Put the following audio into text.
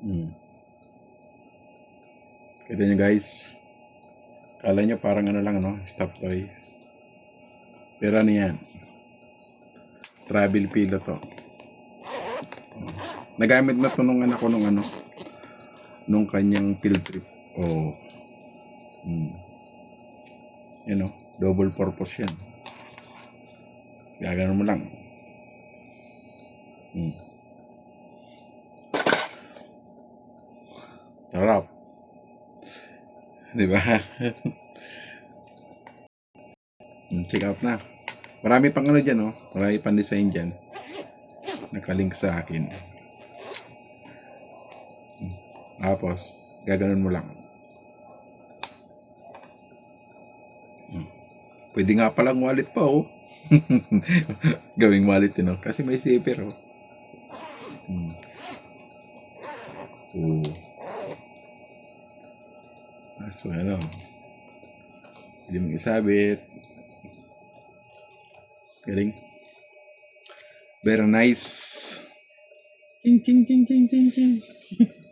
Hmm. Kita nyo guys. Kala nyo parang ano lang, no? Stop toy. Pero ano yan? Travel pillow to. Oh. Nagamit na to nung anak ko nung ano. Nung kanyang field trip. Oh. Hmm. Yan o. Double purpose yan. Gaganon mo lang. Hmm. Sarap. Di ba? Hmm, Check out na. Marami pang ano dyan, oh. Marami pang design dyan. Nakalink sa akin. Hmm. Tapos, gaganon mo lang. Hmm. Pwede nga palang wallet pa, oh. Gawing wallet yun, oh. Kasi may zipper, oh. Hmm. Oh. Mas ano. Hindi mo isabit. Galing. Very nice. Ching, ching, ching, ching, ching, ching.